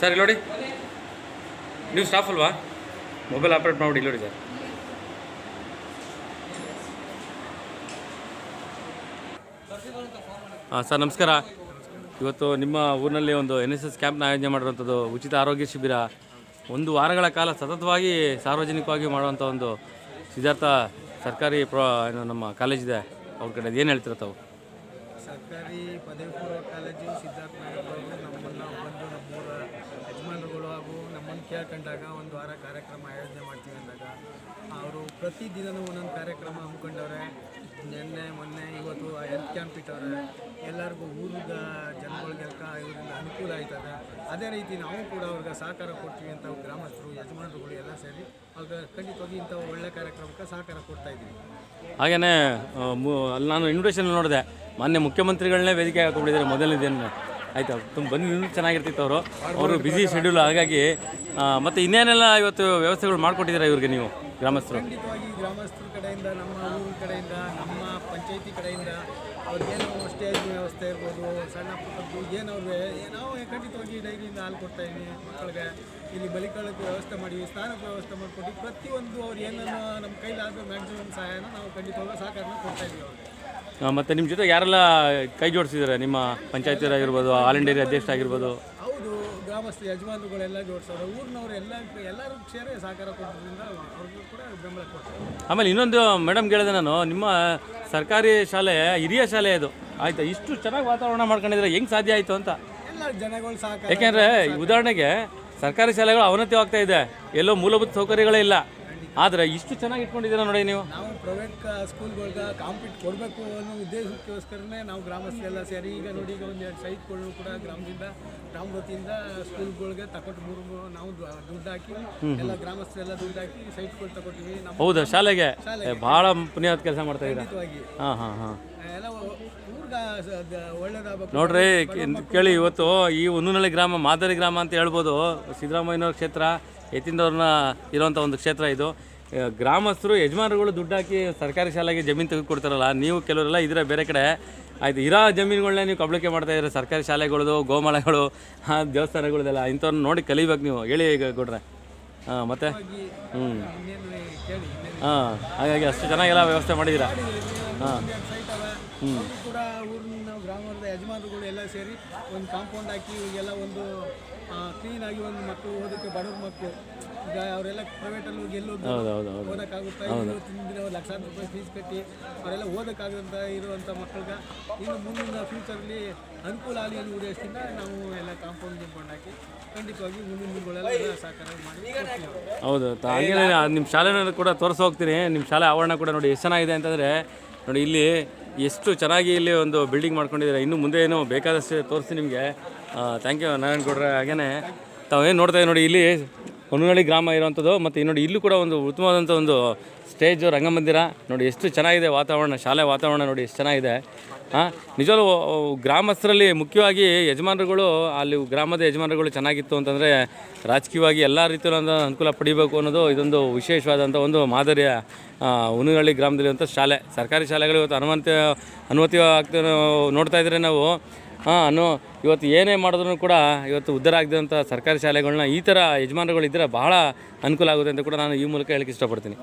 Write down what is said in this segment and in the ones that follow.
Sir, ಇಲ್ಲಿ ನೋಡಿ. ನೀವು ಸ್ಟಾಫ್ ಅಲ್ವಾ? ಮೊಬೈಲ್ ಆಪ್ರೇಟ್ ಮಾಡಿ ಇಲ್ಲಿ ನೋಡಿ ಸರ್. ಹಾಂ, ಸರ್, ನಮಸ್ಕಾರ. ಇವತ್ತು ನಿಮ್ಮ ಊರಿನಲ್ಲಿ ಒಂದು ಎನ್ ಎಸ್ ಎಸ್ ಕ್ಯಾಂಪ್ನ ಆಯೋಜನೆ ಮಾಡಿರುವಂಥದ್ದು ಉಚಿತ ಆರೋಗ್ಯ ಶಿಬಿರ. ಒಂದು ವಾರಗಳ ಕಾಲ ಸತತವಾಗಿ ಸಾರ್ವಜನಿಕವಾಗಿ ಮಾಡುವಂಥ ಒಂದು ಸಿದ್ಧಾರ್ಥ ಸರ್ಕಾರಿ ಪ್ರ ನಮ್ಮ ಕಾಲೇಜಿದೆ ಅವ್ರ ಕಡೆ ಏನು ಹೇಳ್ತೀರ ತಾವು? ಸರ್ಕಾರಿ ಪದವಿ ಪೂರ್ವ ಕಾಲೇಜು ಸಿದ್ಧಾರ್ಥ ನಾಯಕರು ನಮ್ಮನ್ನು ಬಂದು ನಮ್ಮೂರ ಯಜಮಾನರುಗಳು ಹಾಗೂ ನಮ್ಮನ್ನು ಕೇಳ್ಕೊಂಡಾಗ ಒಂದು ವಾರ ಕಾರ್ಯಕ್ರಮ ಆಯೋಜನೆ ಮಾಡ್ತೀವಿ ಅಂದಾಗ, ಅವರು ಪ್ರತಿದಿನವೂ ಒಂದೊಂದು ಕಾರ್ಯಕ್ರಮ ಹಮ್ಮಿಕೊಂಡವ್ರೆ. ನಿನ್ನೆ, ಮೊನ್ನೆ, ಇವತ್ತು ಹೆಲ್ತ್ ಕ್ಯಾಂಪ್ ಇಟ್ಟವ್ರೆ. ಎಲ್ಲರಿಗೂ ಊರಿಗ ಜನಗಳಿಗೆಲ್ಲ ಇವರಿಂದ ಅನುಕೂಲ ಆಯ್ತದೆ. ಅದೇ ರೀತಿ ನಾವು ಕೂಡ ಅವ್ರಿಗೆ ಸಹಕಾರ ಕೊಡ್ತೀವಿ ಅಂತ ಗ್ರಾಮಸ್ಥರು ಎಲ್ಲ ಸೇರಿ ಖಂಡಿತವಾಗಿ ಇಂಥ ಒಳ್ಳೆ ಕಾರ್ಯಕ್ರಮಕ್ಕೆ ಸಹಕಾರ ಕೊಡ್ತಾ ಇದ್ದೀವಿ. ಹಾಗೆಯೇ ಅಲ್ಲಿ ನಾನು ಇನ್ವಿಟೇಷನ್ ನೋಡಿದೆ. ಮಾನ್ಯ ಮುಖ್ಯಮಂತ್ರಿಗಳನ್ನೇ ವೇದಿಕೆ ಹಾಕೊಂಡಿದ್ದಾರೆ ಮೊದಲನೇ ದಿನ ಆಯ್ತು ತುಂಬ ಬಂದು ಇನ್ನೂ ಚೆನ್ನಾಗಿರ್ತಿತ್ತು ಅವರು. ಅವರು ಬ್ಯುಸಿ ಶೆಡ್ಯೂಲ್ ಹಾಗಾಗಿ ಮತ್ತು ಮತ್ತೆ ಇನ್ನೇನೆಲ್ಲ ಇವತ್ತು ವ್ಯವಸ್ಥೆಗಳು ಮಾಡಿಕೊಟ್ಟಿದ್ದೀರಾ ಇವ್ರಿಗೆ ನೀವು? ಗ್ರಾಮಸ್ಥರು. ಖಂಡಿತವಾಗಿ ಗ್ರಾಮಸ್ಥರ ಕಡೆಯಿಂದ ನಮ್ಮ ಊರಿನ ಕಡೆಯಿಂದ ನಮ್ಮ ಪಂಚಾಯಿತಿ ಕಡೆಯಿಂದ ಅವ್ರಿಗೇನು ಸ್ಟೇಜ್ ವ್ಯವಸ್ಥೆ ಇರ್ಬೋದು ಸಣ್ಣ ಪುಟ್ಟದ್ದು ಏನವ್ರಿಗೆ ನಾವು ಖಂಡಿತವಾಗಿ ಡೈರಿಯಿಂದ ಹಾಲು ಕೊಡ್ತಾ ಇದ್ದೀವಿ ಮಕ್ಕಳಿಗೆ. ಇಲ್ಲಿ ಬಲಿಕಾಳಕ್ಕೆ ವ್ಯವಸ್ಥೆ ಮಾಡಿ ಸ್ನಾನಕ್ಕೆ ವ್ಯವಸ್ಥೆ ಮಾಡಿಕೊಟ್ಟು ಪ್ರತಿಯೊಂದು ಅವ್ರು ಏನನ್ನು ನಮ್ಮ ಕೈಲಾದ ಮ್ಯಾಕ್ಸಿಮಮ್ ಸಹಾಯನ ನಾವು ಖಂಡಿತವಾಗ ಸಹಕಾರನ ಕೊಡ್ತಾ ಇದ್ದೀವಿ ಅವ್ರಿಗೆ. ಮತ್ತೆ ನಿಮ್ಮ ಜೊತೆ ಯಾರೆಲ್ಲ ಕೈ ಜೋಡಿಸಿದ್ದಾರೆ? ನಿಮ್ಮ ಪಂಚಾಯತಿಯರಾಗಿರ್ಬೋದು ಆಲ್ ಇಂಡಿಯಾ ಅಧ್ಯಕ್ಷ ಆಗಿರ್ಬೋದು ಹೌದು ಗ್ರಾಮಸ್ಥ ಯಜಮಾನರುಗಳೆಲ್ಲ ಜೋಡಿಸೋರು ಊರಿನವ್ರು ಎಲ್ಲ ಎಲ್ಲರೂ ಸೇರಿ ಸಹಕಾರ ಕೊಡೋದ್ರಿಂದ ಅವ್ರಿಗೂ ಕೂಡ ಬೆಂಬಲ ಕೊಡ್ತಾರೆ. ಆಮೇಲೆ ಇನ್ನೊಂದು ಮೇಡಮ್ ಕೇಳಿದೆ ನಾನು ನಿಮ್ಮ ಸರ್ಕಾರಿ ಶಾಲೆ ಹಿರಿಯ ಶಾಲೆ ಅದು. ಆಯ್ತಾ ಇಷ್ಟು ಚೆನ್ನಾಗಿ ವಾತಾವರಣ ಮಾಡ್ಕೊಂಡಿದ್ರೆ ಹೆಂಗೆ ಸಾಧ್ಯ ಆಯಿತು ಅಂತ? ಎಲ್ಲ ಜನಗಳು ಸಹಕಾರ ಯಾಕೆಂದರೆ ಉದಾಹರಣೆಗೆ ಸರ್ಕಾರಿ ಶಾಲೆಗಳು ಅವನತಿ ಇದೆ. ಎಲ್ಲೋ ಮೂಲಭೂತ ಸೌಕರ್ಯಗಳೇ ಇಲ್ಲ. ಆದರೆ ಇಷ್ಟು ಚೆನ್ನಾಗಿ ಇಟ್ಕೊಂಡಿದ್ದೀರಾ ನೋಡಿ ನೀವು. ನಾವು ಪ್ರೈವೇಟ್ ಸ್ಕೂಲ್ಗಳ್ಗೆ ಕಾಂಪಿಟ್ ಕೊಡಬೇಕು ಅನ್ನೋ ಉದ್ದೇಶಕ್ಕೋಸ್ಕರನೇ ನಾವು ಗ್ರಾಮಸ್ಥರೆಲ್ಲ ಸೇರಿ ಈಗ ನೋಡಿ ಈಗ ಒಂದು ಎರಡು ಸೈಟ್ಗಳು ಕೂಡ ಗ್ರಾಮದಿಂದ ಗ್ರಾಮ ವತಿಯಿಂದ ಸ್ಕೂಲ್ಗಳಿಗೆ ತಗೊಂಡು ಮೂರು ನಾವು ದುಡ್ಡು ಹಾಕಿ ಎಲ್ಲ ಗ್ರಾಮಸ್ಥರೆಲ್ಲ ದುಡ್ಡು ಹಾಕಿ ಸೈಟ್ಗಳು ತಗೊಂಡಿವಿ ನಮ್ಮ ಹೌದಾ ಶಾಲೆಗೆ. ಭಾಳ ಪುಣ್ಯವಾದ ಕೆಲಸ ಮಾಡ್ತಾ ಇದ್ದೀರಾ. ಖಂಡಿತವಾಗಿ. ಹಾಂ ಹಾಂ ಹಾಂ. ಎಲ್ಲ ಊರ್ಗ ಒಳ್ಳೇದಾಗಬೇಕು. ನೋಡ್ರಿ ಕೇಳಿ ಇವತ್ತು ಈ ಹುನ್ನನಳ್ಳಿ ಗ್ರಾಮ ಮಾದರಿ ಗ್ರಾಮ ಅಂತ ಹೇಳ್ಬೋದು. ಸಿದ್ದರಾಮಯ್ಯನವ್ರ ಕ್ಷೇತ್ರ ಯತೀಂದ್ರವ್ರನ್ನ ಇರೋವಂಥ ಒಂದು ಕ್ಷೇತ್ರ ಇದು. ಗ್ರಾಮಸ್ಥರು ಯಜಮಾನರುಗಳು ದುಡ್ಡು ಹಾಕಿ ಸರ್ಕಾರಿ ಶಾಲೆಗೆ ಜಮೀನು ತೆಗೆದುಕೊಡ್ತಾರಲ್ಲ ನೀವು ಕೆಲವರೆಲ್ಲ ಇದ್ರೆ ಬೇರೆ ಕಡೆ. ಆಯ್ತು ಇರೋ ಜಮೀನುಗಳನ್ನ ನೀವು ಕಬಳಿಕೆ ಮಾಡ್ತಾ ಇದ್ದೀರ ಸರ್ಕಾರಿ ಶಾಲೆಗಳದು ಗೋಮಾಳಗಳು ದೇವಸ್ಥಾನಗಳದೆಲ್ಲ ಇಂಥವ್ರನ್ನ ನೋಡಿ ಕಲಿಬೇಕು ನೀವು. ಹೇಳಿ ಈಗ ಕೊಡ್ರೆ. ಹಾಂ ಮತ್ತೆ? ಹ್ಞೂ ಹಾಂ ಹಾಗಾಗಿ ಅಷ್ಟು ಚೆನ್ನಾಗೆಲ್ಲ ವ್ಯವಸ್ಥೆ ಮಾಡಿದ್ದೀರಾ? ಹಾಂ ಕೂಡ ಊರಿನ ಗ್ರಾಮದ ಯಜಮಾನರುಗಳು ಎಲ್ಲ ಸೇರಿ ಒಂದು ಕಾಂಪೌಂಡ್ ಹಾಕಿ ಇವಾಗೆಲ್ಲ ಒಂದು ಕ್ಲೀನಾಗಿ ಒಂದು ಮಕ್ಕಳು ಓದೋಕ್ಕೆ ಬಡವ್ರ ಮಕ್ಕಳು. ಈಗ ಅವರೆಲ್ಲ ಪ್ರೈವೇಟಲ್ಲಿ ಹೋಗಿ ಎಲ್ಲೋ ಹೌದು ಹೌದು ಹೌದು. ಓದೋಕ್ಕಾಗುತ್ತಾ? ಒಂದು ಲಕ್ಷಾಂತರ ರೂಪಾಯಿ ಫೀಸ್ ಕಟ್ಟಿ ಅವರೆಲ್ಲ ಓದೋಕ್ಕಾಗದಂತ ಇರುವಂಥ ಮಕ್ಕಳಿಗೆ ಇನ್ನು ಮುಂದಿನ ಫ್ಯೂಚರಲ್ಲಿ ಅನುಕೂಲ ಆಗಲಿ ಅನ್ನೋ ಉದ್ದೇಶದಿಂದ ನಾವು ಎಲ್ಲ ಕಾಂಪೌಂಡ್ ಗಿಂಪೌಂಡ್ ಹಾಕಿ ಖಂಡಿತವಾಗಿ ಮುಂದಿನ ದಿನಗಳೆಲ್ಲ ಸಹಕಾರ ಮಾಡಿ ಕೊಡ್ತೀವಿ. ಹೌದು ಹಂಗೇನೆ ನಿಮ್ಮ ಶಾಲೆನ ಕೂಡ ತೋರಿಸಿ ಹೋಗ್ತೀನಿ ನಿಮ್ಮ ಶಾಲೆ ಆವರಣ ಕೂಡ ನೋಡಿ ಎಷ್ಟು ಚೆನ್ನಾಗಿದೆ ಅಂತಂದರೆ ನೋಡಿ, ಇಲ್ಲಿ ಎಷ್ಟು ಚೆನ್ನಾಗಿ ಇಲ್ಲಿ ಒಂದು ಬಿಲ್ಡಿಂಗ್ ಮಾಡ್ಕೊಂಡಿದ್ದಾರೆ. ಇನ್ನು ಮುಂದೆ ಏನು ಬೇಕಾದಷ್ಟು ತೋರಿಸ್ತೀನಿ ನಿಮಗೆ. ಥ್ಯಾಂಕ್ ಯು ನಾರಾಯಣ ಗೌಡ್ರೆ ಹಾಗೇ ತಾವೇನು ನೋಡ್ತಾ ನೋಡಿ, ಇಲ್ಲಿ ಹೊನ್ನಳ್ಳಿ ಗ್ರಾಮ ಇರುವಂಥದ್ದು ಮತ್ತು ನೋಡಿ ಇಲ್ಲೂ ಕೂಡ ಒಂದು ಉತ್ತಮವಾದಂಥ ಒಂದು ಸ್ಟೇಜು, ರಂಗಮಂದಿರ. ನೋಡಿ ಎಷ್ಟು ಚೆನ್ನಾಗಿದೆ ವಾತಾವರಣ, ಶಾಲೆ ವಾತಾವರಣ ನೋಡಿ ಎಷ್ಟು ಚೆನ್ನಾಗಿದೆ. ಹಾಂ ನಿಜವಾಗ್ಲೂ ಗ್ರಾಮಸ್ಥರಲ್ಲಿ ಮುಖ್ಯವಾಗಿ ಯಜಮಾನರುಗಳು, ಅಲ್ಲಿ ಗ್ರಾಮದ ಯಜಮಾನರುಗಳು ಚೆನ್ನಾಗಿತ್ತು ಅಂತಂದರೆ ರಾಜಕೀಯವಾಗಿ ಎಲ್ಲ ರೀತಿಯಲ್ಲೂ ಅನುಕೂಲ ಪಡಿಬೇಕು ಅನ್ನೋದು ಇದೊಂದು ವಿಶೇಷವಾದಂಥ ಒಂದು ಮಾದರಿಯ ಹುನಗಳ್ಳಿ ಗ್ರಾಮದಲ್ಲಿರುವಂಥ ಶಾಲೆ. ಸರ್ಕಾರಿ ಶಾಲೆಗಳು ಇವತ್ತು ಅನುಮತಿ ಅನುಮತಿ ಆಗ್ತಾ ನೋಡ್ತಾ ಇದ್ದರೆ ನಾವು ಹಾಂ ಇವತ್ತು ಏನೇ ಮಾಡಿದ್ರು ಕೂಡ ಇವತ್ತು ಉದ್ಧಾರ ಆಗದಂಥ ಸರ್ಕಾರಿ ಶಾಲೆಗಳನ್ನ ಈ ಥರ ಯಜಮಾನರುಗಳು ಇದ್ದರೆ ಬಹಳ ಅನುಕೂಲ ಆಗುತ್ತೆ ಅಂತ ಕೂಡ ನಾನು ಈ ಮೂಲಕ ಹೇಳಕ್ಕೆ ಇಷ್ಟಪಡ್ತೀನಿ.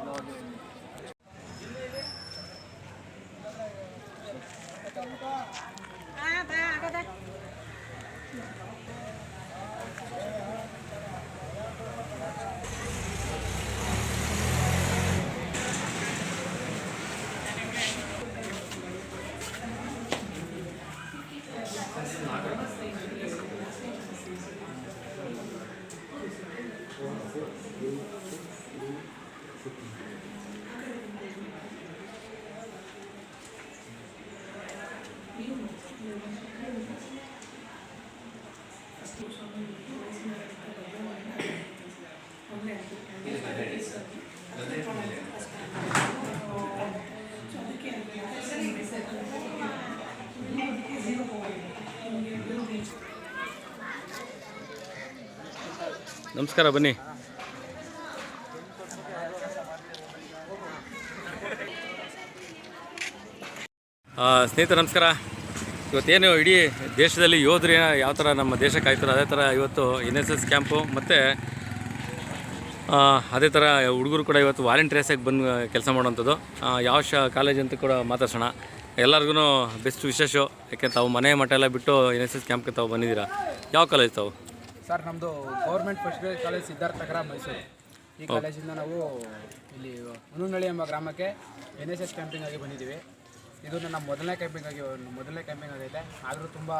ನಮಸ್ಕಾರ, ಬನ್ನಿ. ಸ್ನೇಹಿತರೆ, ನಮಸ್ಕಾರ. ಇವತ್ತೇನು ಇಡೀ ದೇಶದಲ್ಲಿ ಯೋಧರು ಯಾವ ಥರ ನಮ್ಮ ದೇಶ ಕಾಯ್ತಾರೆ, ಅದೇ ಥರ ಇವತ್ತು ಎನ್ ಎಸ್ ಎಸ್ ಕ್ಯಾಂಪು ಮತ್ತು ಅದೇ ಥರ ಹುಡುಗರು ಕೂಡ ಇವತ್ತು ವಾಲಂಟಿಯರ್ಸಾಗಿ ಬಂದು ಕೆಲಸ ಮಾಡೋವಂಥದ್ದು. ಯಾವ ಶ ಕಾಲೇಜ್ ಅಂತ ಕೂಡ ಮಾತಾಡ್ಸೋಣ. ಎಲ್ಲರಿಗೂ ಬೆಸ್ಟ್ ವಿಶೇಷ ಯಾಕೆ ತಾವು ಮನೆ ಮಠ ಎಲ್ಲ ಬಿಟ್ಟು ಎನ್ ಎಸ್ ಎಸ್ ಕ್ಯಾಂಪ್ಗೆ ತಾವು ಬಂದಿದ್ದೀರಾ? ಯಾವ ಕಾಲೇಜ್ ತಾವು? ಸರ್ ನಮ್ಮದು government first grade college Siddhartha Nagar Mysuru. ಈ ಕಾಲೇಜಿಂದ ನಾವು ಇಲ್ಲಿ ಹುನುನಳ್ಳಿ ಎಂಬ ಗ್ರಾಮಕ್ಕೆ ಎನ್ ಎಸ್ ಎಸ್ ಕ್ಯಾಂಪಿಂಗ್ ಆಗಿ ಬಂದಿದ್ದೀವಿ. ಇದು ನನ್ನ ಮೊದಲನೇ ಕ್ಯಾಂಪಿಂಗ್ ಆಗಿ ಮೊದಲನೇ ಕ್ಯಾಂಪಿಂಗ್ ಆಗೈತೆ. ಆದರೂ ತುಂಬ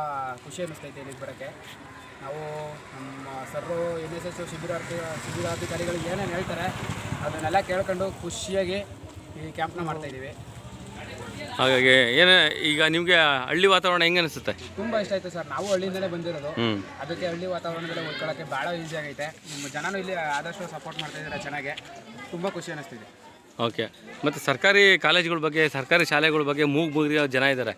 ಖುಷಿ ಅನ್ನಿಸ್ತೈತೆ ಇಲ್ಲಿಗೆ ಬರೋಕ್ಕೆ. ನಾವು ನಮ್ಮ ಸರ್ರು ಎನ್ ಎಸ್ ಎಸ್ ಶಿಬಿರಾರ್ಥಿ ಶಿಬಿರಾಧಿಕಾರಿಗಳು ಏನೇನು ಹೇಳ್ತಾರೆ ಅದನ್ನೆಲ್ಲ ಕೇಳ್ಕೊಂಡು ಖುಷಿಯಾಗಿ ಈ ಕ್ಯಾಂಪ್ನ ಮಾಡ್ತಾಯಿದ್ದೀವಿ ಹಾಗಾಗಿ ಏನೇ ಈಗ ನಿಮಗೆ ಹಳ್ಳಿ ವಾತಾವರಣ ಹೆಂಗೆ ಅನಿಸುತ್ತೆ? ತುಂಬ ಇಷ್ಟ ಆಯ್ತು ಸರ್. ನಾವು ಹಳ್ಳಿಯಿಂದಲೇ ಬಂದಿರೋದು. ಅದಕ್ಕೆ ಹಳ್ಳಿ ವಾತಾವರಣದಲ್ಲೇ ಉಳ್ಕೊಳ್ಳೋಕ್ಕೆ ಭಾಳ ಈಸಿ ಆಗೈತೆ. ನಿಮ್ಮ ಜನನೂ ಇಲ್ಲಿ ಆದಷ್ಟು ಸಪೋರ್ಟ್ ಮಾಡ್ತಾ ಇದ್ದಾರೆ ಚೆನ್ನಾಗೆ. ತುಂಬ ಖುಷಿ ಅನಿಸ್ತಿದೆ. ಓಕೆ ಮತ್ತು ಸರ್ಕಾರಿ ಕಾಲೇಜುಗಳ ಬಗ್ಗೆ ಸರ್ಕಾರಿ ಶಾಲೆಗಳ ಬಗ್ಗೆ ಮೂಗು ಮುಗಿದ ಜನ ಇದ್ದಾರೆ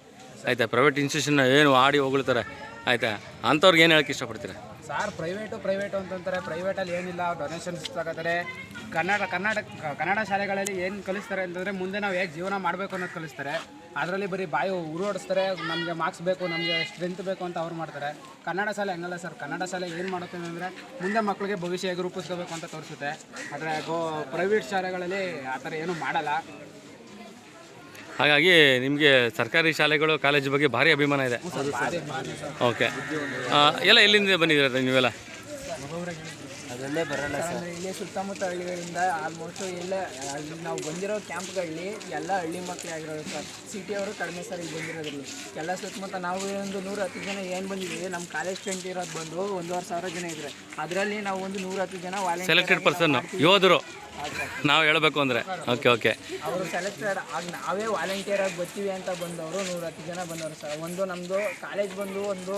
ಆಯಿತಾ? ಪ್ರೈವೇಟ್ ಇನ್ಸ್ಟಿಟ್ಯೂಷನ್ ಏನು ಆಡಿ ಹೊಗಳ್ತಾರೆ. ಆಯಿತಾ? ಅಂಥವ್ರಿಗೆ ಏನು ಹೇಳಕ್ಕೆ ಇಷ್ಟಪಡ್ತೀರಾ? ಸರ್ ಪ್ರೈವೇಟು ಪ್ರೈವೇಟು ಅಂತಂತಾರೆ. ಪ್ರೈವೇಟಲ್ಲಿ ಏನಿಲ್ಲ ಡೊನೇಷನ್ಸ್ ತಗೋತಾರೆ. ಕನ್ನಡ ಕರ್ನಾಟಕ ಕನ್ನಡ ಶಾಲೆಗಳಲ್ಲಿ ಏನು ಕಲಿಸ್ತಾರೆ ಅಂತಂದರೆ ಮುಂದೆ ನಾವು ಹೇಗೆ ಜೀವನ ಮಾಡಬೇಕು ಅನ್ನೋದು ಕಲಿಸ್ತಾರೆ. ಅದರಲ್ಲಿ ಬರೀ ಬಾಯಿ ಉರುಡಿಸ್ತಾರೆ ನಮಗೆ ಮಾರ್ಕ್ಸ್ ಬೇಕು, ನಮಗೆ ಸ್ಟ್ರೆಂತ್ ಬೇಕು ಅಂತ ಅವ್ರು ಮಾಡ್ತಾರೆ. ಕನ್ನಡ ಶಾಲೆ ಹಂಗಲ್ಲ ಸರ್. ಕನ್ನಡ ಶಾಲೆ ಏನು ಮಾಡುತ್ತೆ ಅಂದರೆ ಮುಂದೆ ಮಕ್ಕಳಿಗೆ ಭವಿಷ್ಯ ಹೇಗೆ ರೂಪಿಸ್ಕೋಬೇಕು ಅಂತ ತೋರಿಸುತ್ತೆ. ಆದರೆ ಗೋ ಪ್ರೈವೇಟ್ ಶಾಲೆಗಳಲ್ಲಿ ಆ ಥರ ಏನೂ ಮಾಡಲ್ಲ. ಹಾಗಾಗಿ ನಿಮಗೆ ಸರ್ಕಾರಿ ಶಾಲೆಗಳು ಕಾಲೇಜು ಬಗ್ಗೆ ಭಾರಿ ಅಭಿಮಾನ ಇದೆ. ಓಕೆ ಎಲ್ಲ ಎಲ್ಲಿಂದ ಬಂದಿದ್ದೀರ ನೀವೆಲ್ಲ? ಅಂದ್ರೆ ಇಲ್ಲಿ ಸುತ್ತಮುತ್ತ ಹಳ್ಳಿಗಳಿಂದ ಆಲ್ಮೋಸ್ಟ್ ಎಲ್ಲ ಅಲ್ಲಿ ನಾವು ಬಂದಿರೋ ಕ್ಯಾಂಪ್ಗಳಲ್ಲಿ ಎಲ್ಲ ಹಳ್ಳಿ ಮಕ್ಕಳೇ ಆಗಿರೋದು ಸರ್. ಸಿಟಿಯವರು ಕಡಿಮೆ ಸರ್ ಇಲ್ಲಿ ಬಂದಿರೋದ್ರಲ್ಲಿ. ಎಲ್ಲ ಸುತ್ತಮುತ್ತ ನಾವು ಒಂದು ನೂರ ಹತ್ತು ಜನ ಏನು ಬಂದಿದ್ದೀವಿ ನಮ್ಮ ಕಾಲೇಜ್ ಸ್ಟೂಡೆಂಟ್ ಇರೋದು ಬಂದು ಒಂದೂವರೆ ಸಾವಿರ ಜನ ಇದ್ದಾರೆ ಅದರಲ್ಲಿ ನಾವು ಒಂದು ನೂರ ಹತ್ತು ಜನ ಸೆಲೆಕ್ಟೆಡ್ ಪರ್ಸನ್ ಯೋಧರು. ನಾವು ಹೇಳಬೇಕು ಅಂದರೆ. ಓಕೆ ಓಕೆ ಅವರು ಸೆಲೆಕ್ಟೆಡ್ ಆಗಿ ನಾವೇ ವಾಲಂಟಿಯರ್ ಆಗಿ ಬರ್ತೀವಿ ಅಂತ ಬಂದವರು ನೂರ ಹತ್ತು ಜನ ಬಂದವರು ಸರ್. ಒಂದು ನಮ್ಮದು ಕಾಲೇಜ್ ಬಂದು ಒಂದು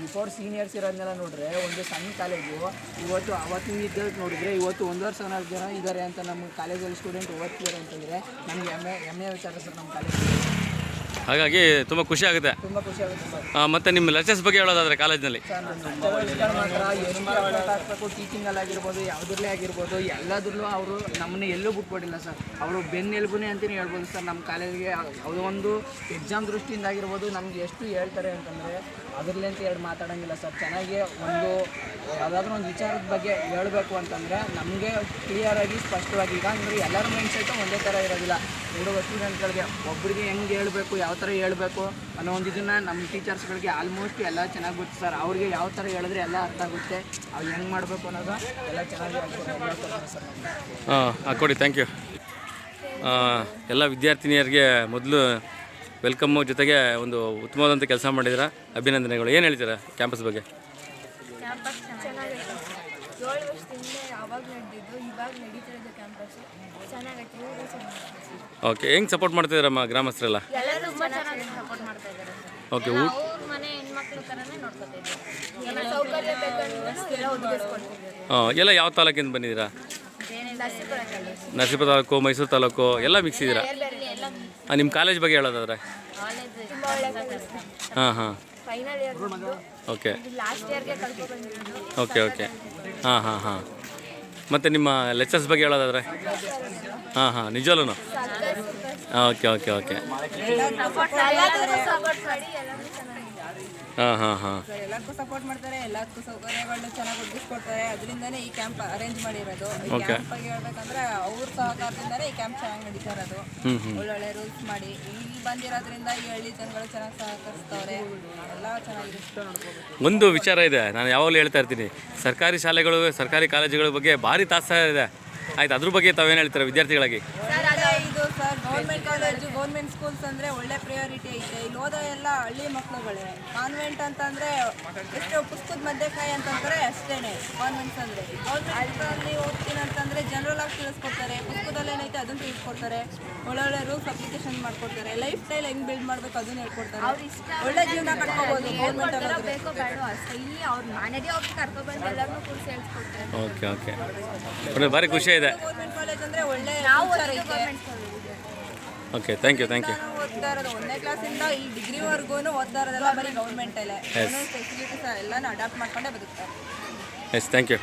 ಬಿಫೋರ್ ಸೀನಿಯರ್ಸ್ ಇರೋದನ್ನೆಲ್ಲ ನೋಡ್ರೆ ಒಂದು ಸಣ್ಣ ಕಾಲೇಜು ಇವತ್ತು ಅವತ್ತಿನ ಇದ್ದಾಗ ನೋಡಿದ್ರೆ ಇವತ್ತು ಒಂದೂವರೆ ಸಾವಿರ ಜನ ಇದ್ದಾರೆ ಅಂತ ನಮ್ಮ ಕಾಲೇಜಲ್ಲಿ ಸ್ಟೂಡೆಂಟ್ ಓದ್ತಿದ್ದಾರೆ ಅಂತಂದರೆ ನಮಗೆ ಹೆಮ್ಮೆ ಹೆಮ್ಮೆಯ ವಿಚಾರ ಸರ್ ನಮ್ಮ ಕಾಲೇಜ್ ಹಾಗಾಗಿ ತುಂಬ ಖುಷಿ ಆಗುತ್ತೆ. ತುಂಬ ಖುಷಿ ಆಗುತ್ತೆ ಸರ್. ಮತ್ತು ನಿಮ್ಮ ಲೆಕ್ಚರ್ಸ್ ಬಗ್ಗೆ ಹೇಳೋದಾದರೆ ಕಾಲೇಜಿನಲ್ಲಿ. ಸರ್ ನಮ್ಮ ಟೀಚಿಂಗಲ್ಲಿ ಆಗಿರ್ಬೋದು ಯಾವುದ್ರಲ್ಲೇ ಆಗಿರ್ಬೋದು ಎಲ್ಲದ್ರಲ್ಲೂ ಅವರು ನಮ್ಮನ್ನ ಎಲ್ಲೂ ಬಿಟ್ಕೊಡಿಲ್ಲ ಸರ್. ಅವರು ಬೆನ್ನೆಲುಬುನೇ ಅಂತಲೇ ಹೇಳ್ಬೋದು ಸರ್ ನಮ್ಮ ಕಾಲೇಜಿಗೆ ಯಾವುದೋ ಒಂದು ಎಕ್ಸಾಮ್ ದೃಷ್ಟಿಯಿಂದ ಆಗಿರ್ಬೋದು ನಮ್ಗೆ ಎಷ್ಟು ಹೇಳ್ತಾರೆ ಅಂತಂದರೆ ಅದರಲ್ಲಿ ಅಂತ ಹೇಳಿ ಮಾತಾಡೋಂಗಿಲ್ಲ ಸರ್. ಚೆನ್ನಾಗಿ ಒಂದು ಯಾವುದಾದ್ರೂ ಒಂದು ವಿಚಾರದ ಬಗ್ಗೆ ಹೇಳಬೇಕು ಅಂತಂದರೆ ನಮಗೆ ಕ್ಲಿಯರಾಗಿ ಸ್ಪಷ್ಟವಾಗಿ ಈಗ ಅಂದರೆ ಎಲ್ಲರ ಮೈಂಡ್ ಸೆಟ್ಟು ಒಂದೇ ಥರ ಇರೋದಿಲ್ಲ. ಹುಡುಗ ಸ್ಟೂಡೆಂಟ್ಗಳಿಗೆ ಒಬ್ಬರಿಗೆ ಹೆಂಗೆ ಹೇಳಬೇಕು ಯಾವ ಥರ ಹೇಳಬೇಕು ಅನ್ನೋ ಒಂದು ಇದನ್ನು ನಮ್ಮ ಟೀಚರ್ಸ್ಗಳಿಗೆ ಆಲ್ಮೋಸ್ಟ್ ಎಲ್ಲ ಚೆನ್ನಾಗಿ ಗೊತ್ತು ಸರ್. ಅವ್ರಿಗೆ ಯಾವ ಥರ ಹೇಳಿದ್ರೆ ಎಲ್ಲ ಅರ್ಥ ಆಗುತ್ತೆ ಅವ್ರು ಹೆಂಗೆ ಮಾಡಬೇಕು ಅನ್ನೋದು ಎಲ್ಲ ಚೆನ್ನಾಗಿ. ಹಾಂ ಕೊಡಿ ಥ್ಯಾಂಕ್ ಯು ಎಲ್ಲ ವಿದ್ಯಾರ್ಥಿನಿಯರಿಗೆ ಮೊದಲು ವೆಲ್ಕಮ್ಮು ಜೊತೆಗೆ ಒಂದು ಉತ್ತಮವಾದಂಥ ಕೆಲಸ ಮಾಡಿದ್ರೆ? ಅಭಿನಂದನೆಗಳು. ಏನು ಹೇಳ್ತೀರಾ ಕ್ಯಾಂಪಸ್ ಬಗ್ಗೆ? ಕ್ಯಾಂಪಸ್ ಏಳು ವರ್ಷದಿಂದ ಯಾವಾಗ ನಡೆದಿದ್ದು ಇವಾಗ ನಡೀತಿರೋದು ಕ್ಯಾಂಪಸ್ ಚೆನ್ನಾಗೈತೆ ಇವಾಗ ಚೆನ್ನಾಗೈತೆ ಓಕೆ ಹೆಂಗ್ ಸಪೋರ್ಟ್ ಮಾಡ್ತಿದ್ದೀರಮ್ಮ ಗ್ರಾಮಸ್ಥರೆಲ್ಲ? ಓಕೆ ಊಟ ಎಲ್ಲ ಹಾಂ ಯಾವ ತಾಲೂಕಿಂದ ಬಂದಿದ್ದೀರಾ? ನರಸೀಪುರ ತಾಲೂಕು ಮೈಸೂರು ತಾಲೂಕು ಎಲ್ಲ ಮಿಕ್ಸ್ ಇದ್ದೀರಾ? ಹಾಂ ನಿಮ್ಮ ಕಾಲೇಜ್ ಬಗ್ಗೆ ಹೇಳೋದಾದ್ರೆ? ಹಾಂ ಹಾಂ. ಓಕೆ. Okay okay. ಹಾಂ ಹಾಂ ಹಾಂ. ಮತ್ತು ನಿಮ್ಮ ಲೆಕ್ಚರ್ಸ್ ಬಗ್ಗೆ ಹೇಳೋದಾದ್ರೆ? ಹಾಂ ಹಾಂ ನಿಜವಲ್ಲೂ ಓಕೆ ಓಕೆ ಓಕೆ. ಹಾಂ ಹಾಂ ಹಾಂ. ಎಲ್ಲದಕ್ಕೂ ಸಪೋರ್ಟ್ ಮಾಡ್ತಾರೆ ಎಲ್ಲದಕ್ಕೂ ಸೌಕರ್ಯಗಳನ್ನ ಚೆನ್ನಾಗಿ ಒದಗಿಸ್ಕೊಡ್ತಾರೆ. ಅದರಿಂದನೇ ಈ ಕ್ಯಾಂಪ್ ಅರೇಂಜ್ ಮಾಡಿರೋದು. ಈ Okay. ಕ್ಯಾಂಪ್ ಬಗ್ಗೆ ಹೇಳ್ಬೇಕಂದ್ರೆ ಅವ್ರ ಸಹಕಾರದಿಂದನೇ ಈ ಕ್ಯಾಂಪ್ ಚೆನ್ನಾಗಿ ನಡೀತಾ ಇರೋದು ಒಳ್ಳೊಳ್ಳೆ ರೂಲ್ಸ್ ಮಾಡಿ. ಇಲ್ಲಿ ಬಂದಿರೋದ್ರಿಂದ ಈ ಹಳ್ಳಿ ಜನಗಳು ಚೆನ್ನಾಗಿ ಸಹಕರಿಸ್ತವ್ರೆ. ಎಲ್ಲ ಚೆನ್ನಾಗಿದೆ. ಒಂದು ವಿಚಾರ ಇದೆ. ನಾನು ಯಾವಾಗಲೂ ಹೇಳ್ತಾ ಇರ್ತೀನಿ. ಸರ್ಕಾರಿ ಶಾಲೆಗಳು ಸರ್ಕಾರಿ ಕಾಲೇಜುಗಳ ಬಗ್ಗೆ ಭಾರಿ ತಾತ್ಸಾರ ಇದೆ. ಆಯ್ತು ಅದ್ರ ಬಗ್ಗೆ ತಾವೇನು ಹೇಳ್ತೀರಾ ವಿದ್ಯಾರ್ಥಿಗಳಿಗೆ? ಗೌರ್ಮೆಂಟ್ ಕಾಲೇಜು ಗೌರ್ಮೆಂಟ್ ಸ್ಕೂಲ್ಸ್ ಅಂದ್ರೆ ಒಳ್ಳೆ ಪ್ರಿಯಾರಿಟಿ ಐತೆ. ಇಲ್ಲಿ ಓದೋ ಎಲ್ಲ ಹಳ್ಳಿ ಮಕ್ಕಳುಗಳೇ ಕಾನ್ವೆಂಟ್ ಅಂತಂದ್ರೆ ಎಷ್ಟು ಪುಸ್ತಕದ ಮಧ್ಯೆ ಅಂತಂದರೆ ಅಂತಂದ್ರೆ ಅಷ್ಟೇನೆ ಕಾನ್ವೆಂಟ್ಸ್ ಅಂದ್ರೆ. ಗೌರ್ಮೆಂಟ್ ಅಲ್ಲಿ ಓದ್ತೀನಿ ಅಂತಂದ್ರೆ ಜನರಲ್ ಆಗಿ ತಿಳಿಸ್ಕೊಡ್ತಾರೆ. ಪುಸ್ತಕದಲ್ಲಿ ಏನೈತೆ ಅದನ್ನ ತಿಳಿಸ್ಕೊಡ್ತಾರೆ. ಒಳ್ಳೊಳ್ಳೆ ರೂಲ್ಸ್ ಅಪ್ಲಿಕೇಶನ್ ಮಾಡ್ಕೊಡ್ತಾರೆ. ಲೈಫ್ ಸ್ಟೈಲ್ ಹೆಂಗ್ ಬಿಲ್ಡ್ ಮಾಡಬೇಕು ಅದನ್ನ ಹೇಳ್ಕೊಡ್ತಾರೆ. ಒಳ್ಳೆ ಜೀವನ ಕಟ್ಕೋಬೋದು ಗೌರ್ಮೆಂಟ್ ಅಲ್ಲಿ ಬೇಕೋ ಬೇಡೋ ಅಷ್ಟೇ. ಇಲ್ಲಿ ಅವ್ರ ಮನೆಗೆ ಹೋಗಿ ಕರ್ಕೊಬಂದು ಎಲ್ಲರನ್ನೂ ಕೂರಿಸಿ ಹೇಳ್ಕೊಡ್ತಾರೆ. ಓಕೆ ಓಕೆ ಒಳ್ಳೆ ಭಾರಿ ಖುಷಿ ಇದೆ. ಗೌರ್ಮೆಂಟ್ ಕಾಲೇಜ್ ಅಂದ್ರೆ ಒಳ್ಳೆ ನಾವು government college okay thank you thank you ಓದ್ತಾ ಇರೋದು ಒಂದನೇ ಕ್ಲಾಸಿಂದ ಈ ಡಿಗ್ರಿವರೆಗೂ ಓದ್ತಾ ಇರೋದೆಲ್ಲ ಬರೀ ಗೌರ್ಮೆಂಟಲ್ಲೇ ಫೆಸಿಲಿಟೀಸ್ ಎಲ್ಲನೂ ಅಡಾಪ್ಟ್ ಮಾಡ್ಕೊಂಡೇ ಬದುಕ್ತಾರೆ ಎಸ್ ಥ್ಯಾಂಕ್ ಯು